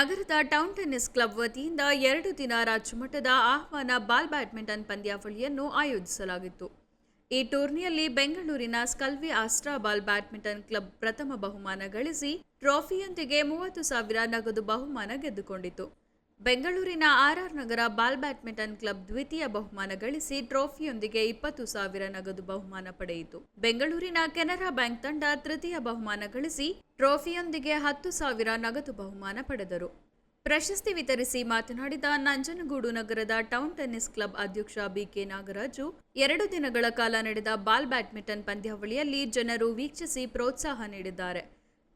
ನಗರದ town tennis club ವತಿಯಿಂದ ಎರಡು ದಿನ ರಾಜ್ಯಮಟ್ಟದ ಆಹ್ವಾನ ಬಾಲ್ ಬ್ಯಾಡ್ಮಿಂಟನ್ ಪಂದ್ಯಾವಳಿಯನ್ನು ಆಯೋಜಿಸಲಾಗಿತ್ತು. ಈ ಟೂರ್ನಿಯಲ್ಲಿ ಬೆಂಗಳೂರಿನ ಸ್ಕಲ್ವಿ ಆಸ್ಟ್ರಾ ಬಾಲ್ ಬ್ಯಾಡ್ಮಿಂಟನ್ ಕ್ಲಬ್ ಪ್ರಥಮ ಬಹುಮಾನ ಗಳಿಸಿ ಟ್ರೋಫಿಯೊಂದಿಗೆ ಮೂವತ್ತು ಸಾವಿರ ನಗದು ಬಹುಮಾನ ಗೆದ್ದುಕೊಂಡಿತು. ಬೆಂಗಳೂರಿನ RR Nagar ball badminton club ದ್ವಿತೀಯ ಬಹುಮಾನ ಗಳಿಸಿ ಟ್ರೋಫಿಯೊಂದಿಗೆ ಇಪ್ಪತ್ತು ಸಾವಿರ ನಗದು ಬಹುಮಾನ ಪಡೆಯಿತು. ಬೆಂಗಳೂರಿನ ಕೆನರಾ ಬ್ಯಾಂಕ್ ತಂಡ ತೃತೀಯ ಬಹುಮಾನ ಗಳಿಸಿ ಟ್ರೋಫಿಯೊಂದಿಗೆ ಹತ್ತು ಸಾವಿರ ನಗದು ಬಹುಮಾನ ಪಡೆದರು. ಪ್ರಶಸ್ತಿ ವಿತರಿಸಿ ಮಾತನಾಡಿದ ನಂಜನಗೂಡು ನಗರದ ಟೌನ್ ಟೆನ್ನಿಸ್ ಕ್ಲಬ್ ಅಧ್ಯಕ್ಷ ಬಿಕೆ ನಾಗರಾಜು, ಎರಡು ದಿನಗಳ ಕಾಲ ನಡೆದ ಬಾಲ್ ಬ್ಯಾಡ್ಮಿಂಟನ್ ಪಂದ್ಯಾವಳಿಯಲ್ಲಿ ಜನರು ವೀಕ್ಷಿಸಿ ಪ್ರೋತ್ಸಾಹ ನೀಡಿದ್ದಾರೆ.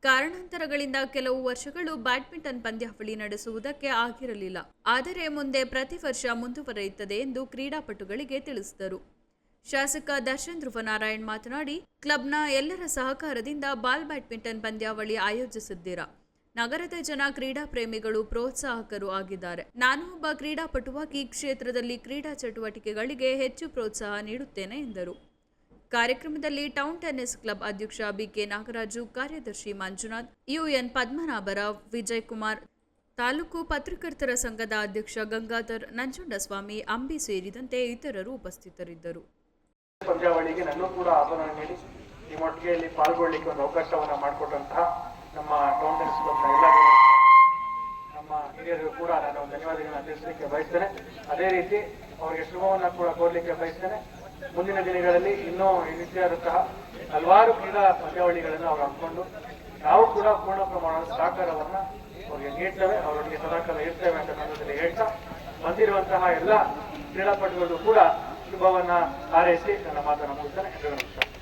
ಕಾರಣಾಂತರಗಳಿಂದ ಕೆಲವು ವರ್ಷಗಳು ಬ್ಯಾಡ್ಮಿಂಟನ್ ಪಂದ್ಯಾವಳಿ ನಡೆಸುವುದಕ್ಕೆ ಆಗಿರಲಿಲ್ಲ. ಆದರೆ ಮುಂದೆ ಪ್ರತಿ ವರ್ಷ ಮುಂದುವರಿಯುತ್ತದೆ ಎಂದು ಕ್ರೀಡಾಪಟುಗಳಿಗೆ ತಿಳಿಸಿದರು. ಶಾಸಕ ದರ್ಶನ್ ಧ್ರುವನಾರಾಯಣ್ ಮಾತನಾಡಿ, ಕ್ಲಬ್ನ ಎಲ್ಲರ ಸಹಕಾರದಿಂದ ಬಾಲ್ ಬ್ಯಾಡ್ಮಿಂಟನ್ ಪಂದ್ಯಾವಳಿ ಆಯೋಜಿಸಿದ್ದೀರಾ. ನಗರದ ಜನ ಕ್ರೀಡಾ ಪ್ರೇಮಿಗಳು ಪ್ರೋತ್ಸಾಹಕರು ಆಗಿದ್ದಾರೆ. ನಾನು ಒಬ್ಬ ಕ್ರೀಡಾಪಟುವಾಗಿ ಕ್ಷೇತ್ರದಲ್ಲಿ ಕ್ರೀಡಾ ಚಟುವಟಿಕೆಗಳಿಗೆ ಹೆಚ್ಚು ಪ್ರೋತ್ಸಾಹ ನೀಡುತ್ತೇನೆ ಎಂದರು. ಕಾರ್ಯಕ್ರಮದಲ್ಲಿ ಟೌನ್ ಟೆನ್ನಿಸ್ ಕ್ಲಬ್ ಅಧ್ಯಕ್ಷ ಬಿಕೆ ನಾಗರಾಜು, ಕಾರ್ಯದರ್ಶಿ ಮಂಜುನಾಥ್, ಯುಎನ್ ಪದ್ಮನಾಭರಾವ್ ವಿಜಯ್ ಕುಮಾರ್ ತಾಲೂಕು ಪತ್ರಕರ್ತರ ಸಂಘದ ಅಧ್ಯಕ್ಷ ಗಂಗಾಧರ್, ನಂಜುಂಡಸ್ವಾಮಿ, ಅಂಬಿ ಸೇರಿದಂತೆ ಇತರರು ಉಪಸ್ಥಿತರಿದ್ದರು. ಪಂದ್ಯಾವಳಿಗೆ ನನ್ನೂ ಕೂಡ ಆಹ್ವಾನ ನೀಡಿ ಈ ಇಲ್ಲಿ ಪಾಲ್ಗೊಳ್ಳಿಕ್ಕೆ ಒಂದು ಅವಕಾಶವನ್ನ ಮಾಡಿಕೊಟ್ಟಂತಹ ನಮ್ಮ ಟೌನ್ ಟೆನ್ನಿಸ್ ಕ್ಲಬ್ನ ಎಲ್ಲರಿಗೂ ನಮ್ಮ ಹಿರಿಯರಿಗೂ ಕೂಡ ನಾನು ಧನ್ಯವಾದಗಳನ್ನು ತಿಳಿಸಲಿಕ್ಕೆ ಬಯಸ್ತೇನೆ. ಅದೇ ರೀತಿ ಅವರಿಗೆ ಶುಭವನ್ನು ಕೂಡ ಕೋರ್ಲಿಕ್ಕೆ ಬಯಸ್ತೇನೆ. ಮುಂದಿನ ದಿನಗಳಲ್ಲಿ ಇನ್ನೂ ಈ ರೀತಿಯಾದಂತಹ ಹಲವಾರು ಕ್ರೀಡಾ ಪಂದ್ಯಾವಳಿಗಳನ್ನು ಅವರು ಹಮ್ಮಿಕೊಂಡು, ನಾವು ಕೂಡ ಪೂರ್ಣ ಪ್ರಮಾಣದ ಸಹಕಾರವನ್ನ ಅವರಿಗೆ ನೀಡ್ತೇವೆ, ಅವರೊಂದಿಗೆ ಸದಾಕಾಲ ಇರ್ತೇವೆ ಅಂತ ಸಂದರ್ಭದಲ್ಲಿ ಹೇಳ್ತಾ, ಬಂದಿರುವಂತಹ ಎಲ್ಲ ಕ್ರೀಡಾಪಟುಗಳು ಕೂಡ ಶುಭವನ್ನ ಹಾರೈಸಿ ನನ್ನ ಮಾತನ್ನು ಮುಗಿಸ್ತಾನೆ. ಎಲ್ಲರಿಗೂ ನಮಸ್ಕಾರ.